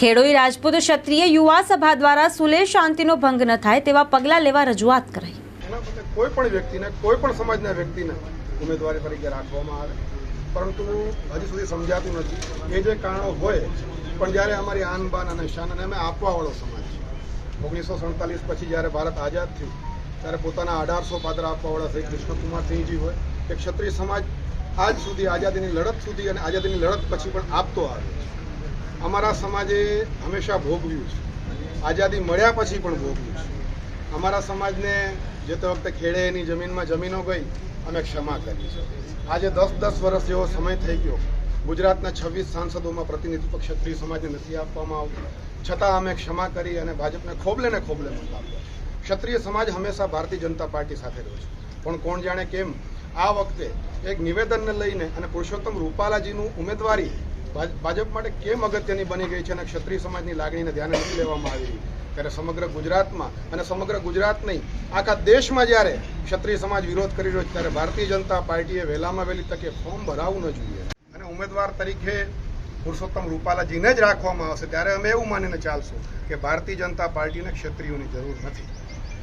ખેડોઈ રાજપૂત ક્ષત્રિય યુવા સભા દ્વારા સુલે શાંતિનો ભંગ ન થાય તેવા પગલાં લેવા રજૂઆત કરાઈ. કોઈ પણ વ્યક્તિને, કોઈ પણ સમાજના વ્યક્તિને ઉમેદવારી તરીકે રાખવામાં આવે. પરંતુ હજી સુધી સમજાતું નથી. એ જે કારણો હોય, પણ જ્યારે અમારી આનબાન અને શાન અને અમે આપવાવાળો સમાજ છે. ઓગણીસો સડતાલીસ પછી જ્યારે ભારત આઝાદ થયું, ત્યારે પોતાના અઢારસો પાત્ર આપવાવાળા શ્રી કૃષ્ણકુમાર સિંહજી હોય કે ક્ષત્રિય સમાજ આજ સુધી આઝાદીની લડત સુધી અને આઝાદીની લડત પછી પણ આપતો આવ્યો છે. અમારા સમાજે હંમેશા ભોગવ્યું છે. આઝાદી મળ્યા પછી પણ ભોગવ્યું છે. અમારા સમાજને જે તે વખતે ખેડે એની જમીનમાં જમીનો ગઈ, અમે ક્ષમા કરી છે. આજે દસ દસ વર્ષ જેવો સમય થઈ ગયો. ગુજરાતના છવ્વીસ સાંસદોમાં પ્રતિનિધિત્વ ક્ષત્રિય સમાજને નથી આપવામાં આવતું. છતાં અમે ક્ષમા કરી અને ભાજપને ખોબલે ને ખોબલે મત ક્ષત્રિય સમાજ હંમેશા ભારતીય જનતા પાર્ટી સાથે રહ્યો છે. પણ કોણ જાણે કેમ? આ વખતે એક નિવેદનને લઈને અને પુરુષોત્તમ રૂપાલાજીનું ઉમેદવારી ભાજપ માટે કેમ અગત્યની બની ગઈ છે અને ક્ષત્રિય સમાજની લાગણીને ધ્યાને નથી લેવામાં આવી ત્યારે સમગ્ર ગુજરાતમાં, અને સમગ્ર ગુજરાત નહીં, આખા દેશમાં જ્યારે ક્ષત્રિય સમાજ વિરોધ કરી રહ્યો છે, ત્યારે ભારતીય જનતા પાર્ટીએ વહેલામાં વહેલી તકે ફોર્મ ભરાવવું ન જોઈએ. અને ઉમેદવાર તરીકે પુરુષોત્તમ રૂપાલાજીને જ રાખવામાં આવશે, ત્યારે અમે એવું માનીને ચાલશું કે ભારતીય જનતા પાર્ટીને ક્ષત્રિયોની જરૂર નથી.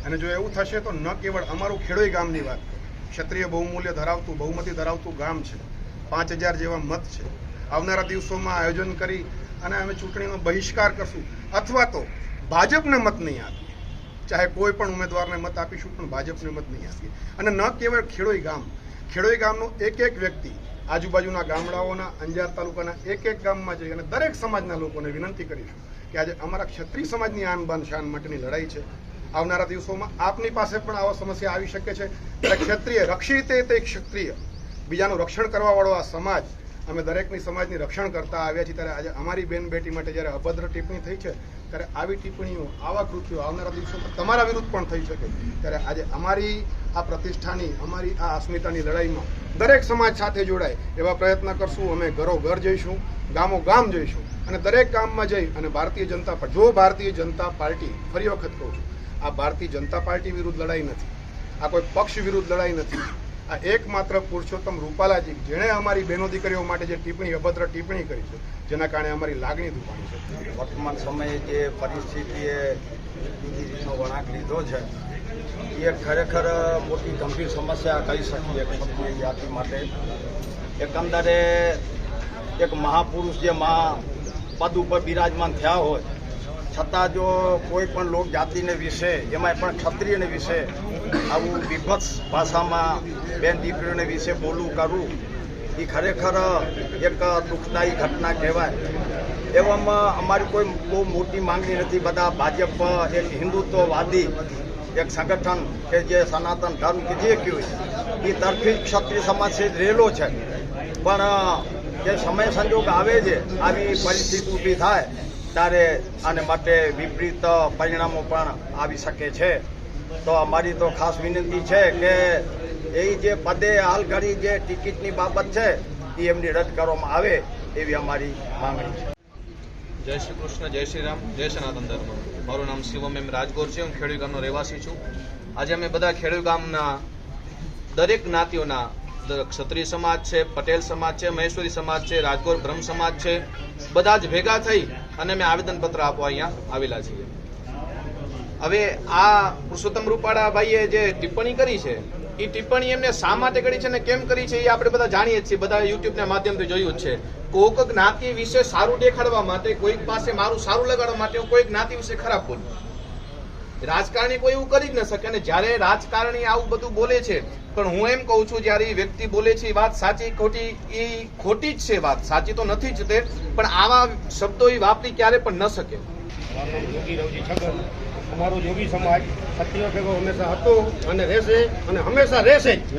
અને જો એવું થશે તો ન કેવળ અમારું ખેડોઈ ગામની વાત. ક્ષત્રિય બહુમૂલ્ય ધરાવતું, બહુમતી ધરાવતું ગામ છે. પાંચ હજાર જેવા મત છે. આવનારા દિવસોમાં આયોજન કરી અને અમે ચૂંટણીનો બહિષ્કાર કરશું. અથવા તો ભાજપને મત નહીં આપીએ. ચાહે કોઈ પણ ઉમેદવારને મત આપીશું, પણ ભાજપને મત નહીં આપીએ. અને ન કેવળ ખેડોઈ ગામ, ખેડોઈ ગામનો એક એક વ્યક્તિ આજુબાજુના ગામડાઓના, અંજાર તાલુકાના એક એક ગામમાં જઈ અને દરેક સમાજના લોકોને વિનંતી કરીશું કે આજે અમારા ક્ષત્રિય સમાજની આન બાન શાન માટેની લડાઈ છે. આવનારા દિવસોમાં આપની પાસે પણ આવા સમસ્યા આવી શકે છે. ત્યારે ક્ષત્રિય રક્ષિતે તે ક્ષત્રિય. બીજાનું રક્ષણ કરવાવાળો આ સમાજ અમે દરેકની સમાજની રક્ષણ કરતા આવ્યા છીએ. ત્યારે આજે અમારી બેન બેટી માટે જ્યારે અભદ્ર ટિપ્પણી થઈ છે, ત્યારે આવી ટિપ્પણીઓ, આવા કૃત્યો આવનારા દિવસોમાં તમારા વિરુદ્ધ પણ થઈ શકે. ત્યારે આજે અમારી આ પ્રતિષ્ઠાની, અમારી આ અસ્મિતાની લડાઈમાં દરેક સમાજ સાથે જોડાય એવા પ્રયત્ન કરશું. અમે ઘરો ઘર જઈશું, ગામો ગામ જઈશું અને દરેક ગામમાં જઈ અને ભારતીય જનતા જો ભારતીય જનતા પાર્ટી, ફરી વખત કહું છું, આ ભારતીય જનતા પાર્ટી વિરુદ્ધ લડાઈ નથી. આ કોઈ પક્ષ વિરુદ્ધ લડાઈ નથી. આ એકમાત્ર પુરુષોત્તમ રૂપાલાજી જેણે અમારી બહેનો દીકરીઓ માટે જે ટિપ્પણી, અભદ્ર ટિપ્પણી કરી છે, જેના કારણે અમારી લાગણી દુભાણી છે. વર્તમાન સમયે જે પરિસ્થિતિએ બીજી રીતનો વળાંક લીધો છે, એ ખરેખર મોટી ગંભીર સમસ્યા કહી શકીએ ક્ષત્રિય જાતિ માટે. એકંદરે એક મહાપુરુષ જે મહા પદ ઉપર બિરાજમાન થયા હોય છતાં જો કોઈ પણ લોક જાતિને વિશે એમાં પણ ક્ષત્રિયને વિશે આવું વિભત્સ ભાષામાં બેન દીકરીઓને વિશે બોલવું કરવું એ ખરેખર એક દુઃખદાયી ઘટના કહેવાય. એવામાં અમારી કોઈ બહુ મોટી માંગણી નથી. બધા ભાજપ એક હિન્દુત્વવાદી એક સંગઠન કે જે સનાતન ધર્મ કે જે કહ્યું એ તરફી ક્ષત્રિય સમાજ છે રહેલો છે. પણ, જે સમય સંજોગ આવે છે, આવી પરિસ્થિતિ ઊભી થાય ત્યારે આને માટે વિપરીત પરિણામો પણ આવી શકે છે. તો અમારી તો ખાસ વિનંતી છે કે એ જે પદે હાલ ઘડી જે ટિકિટની બાબત છે એ એમની રદ કરવામાં આવે એવી અમારી માંગણી છે. જય શ્રી કૃષ્ણ, જય શ્રી રામ, જય સનાતન ધર્મ. મારું નામ શિવમ, એમ રાજગોર છે, હું ખેડૂત ગામનો રહેવાસી છું. આજે અમે બધા ખેડૂત ગામના દરેક જ્ઞાતિઓના ક્ષત્રિય સમાજ છે, પટેલ સમાજ છે, મહેશ્વરી સમાજ છે, રાજગોર બ્રહ્મ સમાજ છે, બધા જ ભેગા થઈ અને અમે આવેદનપત્ર આપવા અહીંયા આવેલા છીએ. હવે આ પુરુષોત્તમ રૂપાળા ભાઈએ જે ટિપ્પણી કરી છે, એ ટિપ્પણી એમને શા માટે કરી છે ને કેમ કરી છે, એ આપણે બધા જાણીએ છીએ. બધા યુટ્યુબના માધ્યમથી જોયું જ છે. કોઈક જ્ઞાતિ વિશે સારું દેખાડવા માટે કોઈક પાસે મારું સારું લગાડવા માટે હું કોઈ જ્ઞાતિ વિશે ખરાબ બોલું. રાજકારણી કોઈ એવું કરી જ ન શકે અને જ્યારે રાજકારણી આવું બધું બોલે છે પણ હું એમ કહું છું જ્યારે એ વ્યક્તિ બોલે છે એ વાત સાચી ખોટી એ ખોટી જ છે વાત. સાચી તો નથી જ તે પણ આવા શબ્દો એ વાપરી ક્યારે પણ ન શકે. અમારો યોગી સમાજ સત્ય ભેગો હંમેશા હતો અને રહેશે અને હંમેશા રહેશે જ.